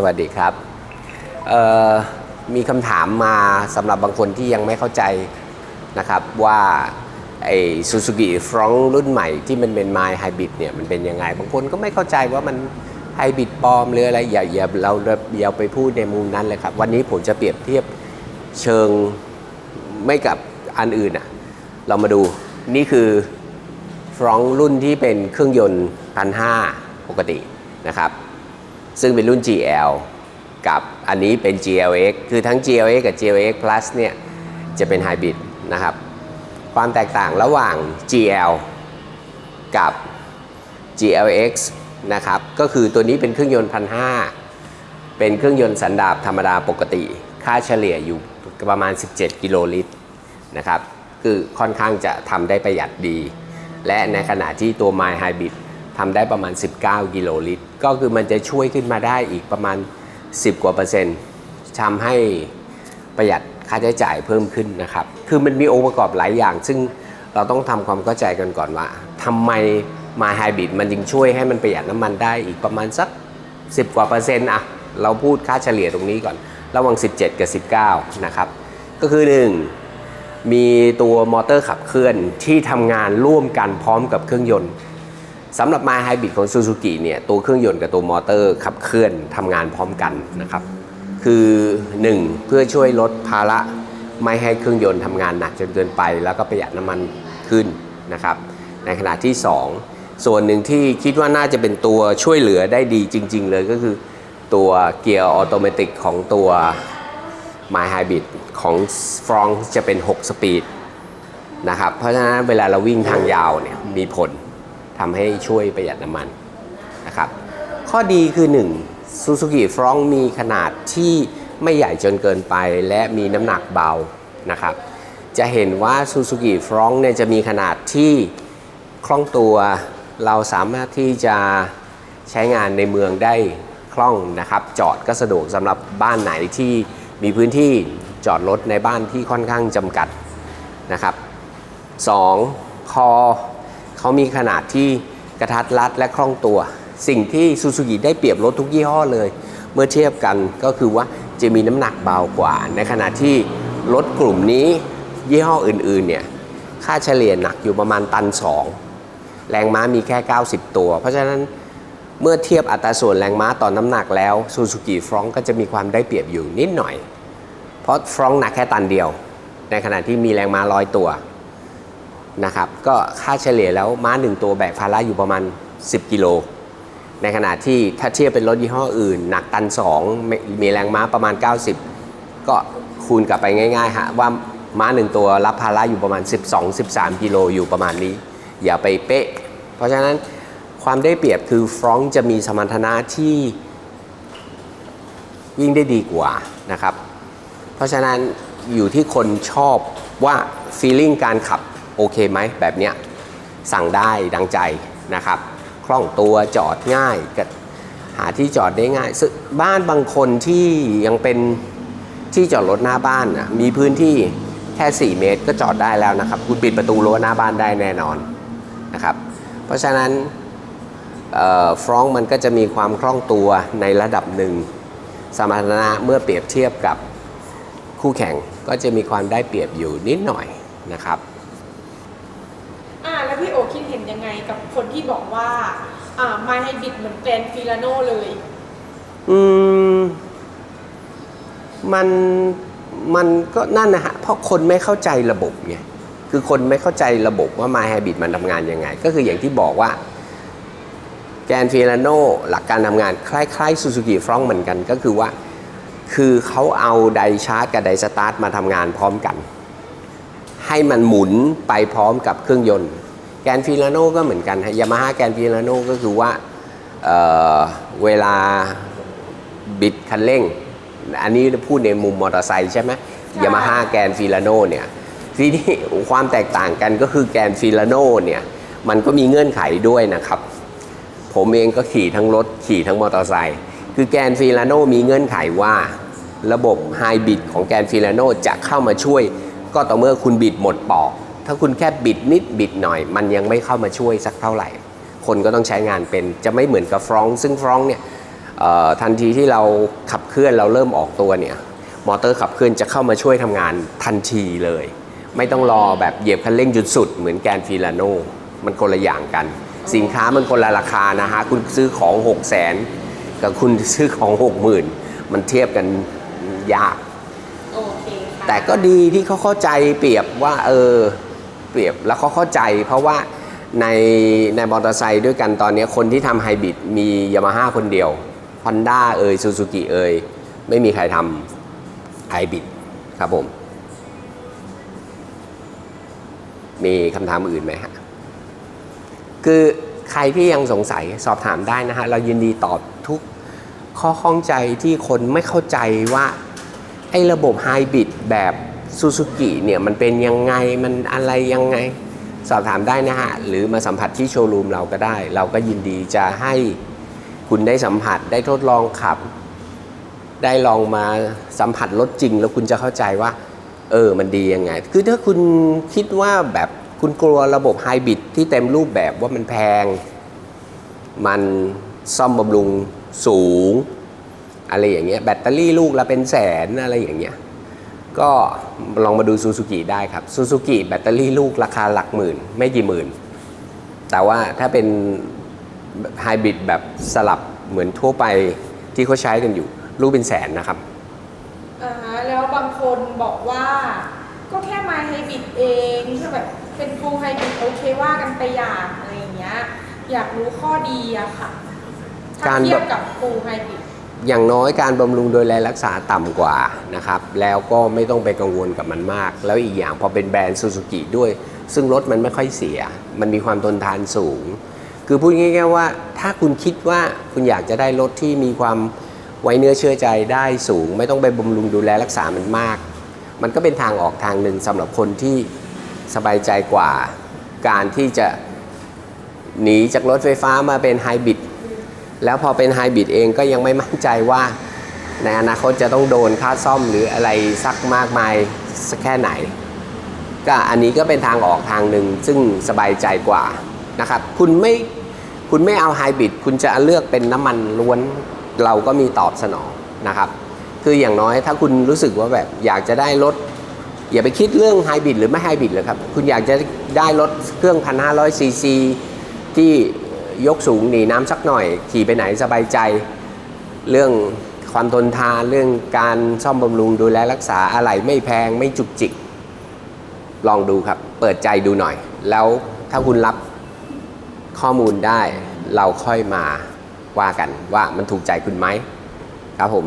สวัสดีครับ มีคำถามมาสำหรับบางคนที่ยังไม่เข้าใจนะครับว่าไอ้ซูซูกิฟรองรุ่นใหม่ที่มันเป็นไมล์ไฮบริดเนี่ยมันเป็นยังไง บางคนก็ไม่เข้าใจว่ามันไฮบริดปลอมหรืออะไรอย่าอย่าเราอย่าไปพูดในมุมนั้นเลยครับ วันนี้ผมจะเปรียบเทียบเชิงไม่กับอันอื่นอะเรามาดูนี่คือฟรองรุ่นที่เป็นเครื่องยนต์พันห้าปกตินะครับ ซึ่งเป็นรุ่น GL กับอันนี้เป็น GLX คือทั้ง GLX กับ GLX Plus เนี่ยจะเป็นไฮบริดนะครับ ความแตกต่างระหว่าง GL กับ GLX นะครับก็คือตัวนี้เป็นเครื่องยนต์พันห้าเป็นเครื่องยนต์สันดาปธรรมดาปกติ ค่าเฉลี่ยอยู่ประมาณ 17 กิโลลิตรนะครับคือค่อนข้างจะทำได้ประหยัดดี และในขณะที่ตัว My Hybrid ทำได้ประมาณ 19 กิโลลิตร ก็คือมันจะช่วยขึ้นมาได้อีกประมาณ 10 กว่าเปอร์เซ็นต์ทำให้ประหยัดค่าใช้จ่ายเพิ่มขึ้นนะครับ คือมันมีองค์ประกอบหลายอย่าง ซึ่งเราต้องทำความเข้าใจกันก่อนว่าทำไม My Hybrid มันจึงช่วยให้มันประหยัดน้ำมันได้อีกประมาณสัก 10 กว่าเปอร์เซ็นต์อะเราพูดค่าเฉลี่ยตรงนี้ก่อน ระหว่าง 17 กับ 19 นะครับ ก็คือ 1 มีตัวมอเตอร์ขับเคลื่อนที่ทำงานร่วมกันพร้อมกับเครื่องยนต์ สำหรับ My Hybrid ของ Suzuki เนี่ยตัวเครื่องยนต์กับตัวมอเตอร์ขับเคลื่อนทำงานพร้อมกันนะครับ คือ 1 เพื่อช่วยลดภาระไม่ให้เครื่องยนต์ทำงานหนักจนเกินไป แล้วก็ประหยัดน้ำมันขึ้นนะครับ ในขณะที่ 2 ส่วนหนึ่งที่คิดว่าน่าจะเป็นตัวช่วยเหลือได้ดีจริง ๆ เลยก็คือตัวเกียร์ออโตเมติกของตัว My Hybrid ของ f r o n จะเป็น 6 สปีดนะครับ เพราะฉะนั้นเวลาเราวิ่งทางยาวเนี่ยมีผล ทำให้ช่วยประหยัดน้ำมันนะครับ ข้อดีคือ 1 Suzuki f r o n มีขนาดที่ไม่ใหญ่จนเกินไปและมีน้ำหนักเบานะครับ จะเห็นว่า Suzuki f r o n เนี่ยจะมีขนาดที่คล่องตัว เราสามารถที่จะใช้งานในเมืองได้คล่องนะครับ จอดก็สะดวกสำหรับบ้านไหนที่มีพื้นที่จอดรถในบ้านที่ค่อนข้างจำกัดนะครับ 2. คอ เขามีขนาดที่กระทัดรัดและคล่องตัว สิ่งที่ซูซูกิได้เปรียบรถทุกยี่ห้อเลย เมื่อเทียบกันก็คือว่าจะมีน้ำหนักเบากว่า ในขณะที่รถกลุ่มนี้ยี่ห้ออื่นๆเนี่ยค่าเฉลี่ยหนักอยู่ประมาณตัน 2 แรงม้ามีแค่ 90 ตัว เพราะฉะนั้นเมื่อเทียบอัตราส่วนแรงม้าต่อนน้ำหนักแล้วซูซูกิฟรองก็จะมีความได้เปรียบอยู่นิดหน่อย เพราะฟรองหนักแค่ตันเดียว ในขณะที่มีแรงม้าร้อยตัว นะครับก็ค่าเฉลี่ยแล้วม้าหนึ่งตัวแบกภาระอยู่ประมาณ 10 กิโล ในขณะที่ถ้าเทียบเป็นรถยี่ห้ออื่น หนักตัน 2 มีแรงม้าประมาณ 90 ก็คูณกลับไปง่ายๆฮะว่าม้าหนึ่งตัวรับภาระอยู่ประมาณ 12-13 กิโลอยู่ประมาณนี้ อย่าไปเป๊ะ เพราะฉะนั้นความได้เปรียบคือฟรองก์จะมีสมรรถนะที่วิ่งได้ดีกว่านะครับ เพราะฉะนั้นอยู่ที่คนชอบว่าฟีลิ่งการขับ โอเคไหมแบบเนี้ยสั่งได้ดังใจนะครับคล่องตัวจอดง่ายกหาที่จอดได้ง่ายซึ่งบ้านบางคนที่ยังเป็นที่จอดรถหน้าบ้านนะมีพื้นที่แค่ 4 เมตรก็จอดได้แล้วนะครับคุณปิดประตูรั้วหน้าบ้านได้แน่นอนนะครับเพราะฉะนั้นฟรองมันก็จะมีความคล่องตัวในระดับหนึ่งสมรรถนะเมื่อเปรียบเทียบกับคู่แข่งก็จะมีความได้เปรียบอยู่นิดหน่อยนะครับ อ่าแล้วพี่โอคิดเห็นยังไง กับคนที่บอกว่าอ่าไมไฮบิดเหมือนแกรนฟิลาโนเลย อืม มันมันก็นั่นนะฮะเพราะคนไม่เข้าใจระบบไงคือคนไม่เข้าใจระบบว่า My Habit มันทำงานยังไง ก็คืออย่างที่บอกว่าแกนฟิลาโนหลักการทำงานคล้ายๆ Suzuki f r o n เหมือนกันก็คือว่า คือเขาเอาไดชาร์จกับไดสตาร์ทมาทำงานพร้อมกัน ให้มันหมุนไปพร้อมกับเครื่องยนต์ กนฟิลาโนก็เหมือนกันยามาฮ่าแกนฟิลาโนก็คือว่าเเวลาบิดคันเร่ง อันนี้พูดในมุมมอเตอร์ไซค์ใช่ไหมใช่ยามาฮ่าแกนฟิลาโนเนี่ยทีนี้ความแตกต่างกันก็คือแกนฟิลาโนเนี่ยมันก็มีเงื่อนไขด้วยนะครับ ผมเองก็ขี่ทั้งรถขี่ทั้งมอเตอร์ไซค์คือแกนฟิลาโนมีเงื่อนไขว่าระบบไฮบริดของแกนฟิลาโนจะเข้ามาช่วยก็ต่อเมื่อคุณบิดหมดปอก ถ้าคุณแค่บิดนิดบิดหน่อย มันยังไม่เข้ามาช่วยสักเท่าไหร่ คนก็ต้องใช้งานเป็นจะไม่เหมือนกับฟรองก์ซึ่งฟรองก์เนี่ยเอ่อทันทีที่เราขับเคลื่อนเราเริ่มออกตัวเนี่ยมอเตอร์ขับเคลื่อนจะเข้ามาช่วยทำงานทันทีเลย ไม่ต้องรอแบบเหยียบคันเร่งจุดสุดเหมือนแกนฟิลาโนมันคนละอย่างกัน สินค้ามันคนละราคานะฮะคุณซื้อของ 6 0 0 0 0นกับคุณซื้อของ 60,000 มันเทียบกันยากโอเคค่ะแต่ก็ดีที่เขาเข้าใจเปรียบว่าเออ เปรียบแล้วเขาเข้าใจเพราะว่าในในมอเตอร์ไซค์ด้วยกันตอนนี้คนที่ทำไฮบริดมียามาฮ่าคนเดียว Honda เอ่ยซูซูกิเอ่ยไม่มีใครทำไฮบริดครับผม มีคำถามอื่นไหมฮะ คือใครที่ยังสงสัยสอบถามได้นะฮะ เรายินดีตอบทุกข้อข้องใจที่คนไม่เข้าใจว่า ไอ้ระบบไฮบริดแบบ ซูซูกิเนี่ยมันเป็นยังไงมันอะไรยังไง สอบถามได้นะฮะ หรือมาสัมผัสที่โชว์รูมเราก็ได้ เราก็ยินดีจะให้คุณได้สัมผัสได้ทดลองขับ ได้ลองมาสัมผัสรถจริง แล้วคุณจะเข้าใจว่า เออมันดียังไง คือถ้าคุณคิดว่าแบบคุณกลัวระบบไฮบริดที่เต็มรูปแบบว่ามันแพง มันซ่อมบำรุงสูง อะไรอย่างเงี้ยแบตเตอรี่ลูกละเป็นแสนอะไรอย่างเงี้ย ก็ลองมาดูซูซูกิได้ครับซูซูกิแบตเตอรี่ลูกราคาหลักหมื่น ไม่กี่หมื่น แต่ว่าถ้าเป็นไฮบริดแบบสลับเหมือนทั่วไปที่เขาใช้กันอยู่ ลูกเป็นแสนนะครับอ่าฮะแล้วบางคนบอกว่าก็แค่ไมไฮบริดเองถ้าแบบเป็นฟูลไฮบริดโอเคว่ากันไปอย่างอะไรอย่างเงี้ยอยากรู้ข้อดีอะค่ะถ้าการเทียบกับฟูลไฮบริด อย่างน้อยการบำรุงโดยแลรักษาต่ำกว่านะครับ แล้วก็ไม่ต้องไปกังวลกับมันมาก แล้วอีกอย่างพอเป็นแบรนด์ซูซูกิด้วย ซึ่งรถมันไม่ค่อยเสีย มันมีความทนทานสูง คือพูดง่ายๆว่า ถ้าคุณคิดว่าคุณอยากจะได้รถที่มีความไว้เนื้อเชื่อใจได้สูง ไม่ต้องไปบำรุงดูแลรักษามันมาก มันก็เป็นทางออกทางหนึ่งสำหรับคนที่สบายใจกว่า การที่จะหนีจากรถไฟฟ้ามาเป็นไฮบริด แล้วพอเป็นไฮบริดเองก็ยังไม่มั่นใจว่า ในอนาคตจะต้องโดนค่าซ่อมหรืออะไรสักมากมายสักแค่ไหน ก็อันนี้ก็เป็นทางออกทางหนึ่งซึ่งสบายใจกว่านะครับคุณไม่คุณไม่เอาไฮบริดคุณจะเลือกเป็นน้ำมันล้วนเราก็มีตอบสนองนะครับ คืออย่างน้อยถ้าคุณรู้สึกว่าแบบอยากจะได้รถอย่าไปคิดเรื่องไฮบริดหรือไม่ไฮบริดเลยครับ คุณอยากจะได้รถเครื่อง1,500ซีซีที่ ยกสูงหนีน้ำสักหน่อย ขี่ไปไหนสบายใจ เรื่องความทนทานเรื่องการซ่อมบำรุงดูแลรักษาอะไรไม่แพงไม่จุกจิก ลองดูครับ เปิดใจดูหน่อย แล้วถ้าคุณรับข้อมูลได้เราค่อยมาว่ากันว่ามันถูกใจคุณไหมครับผม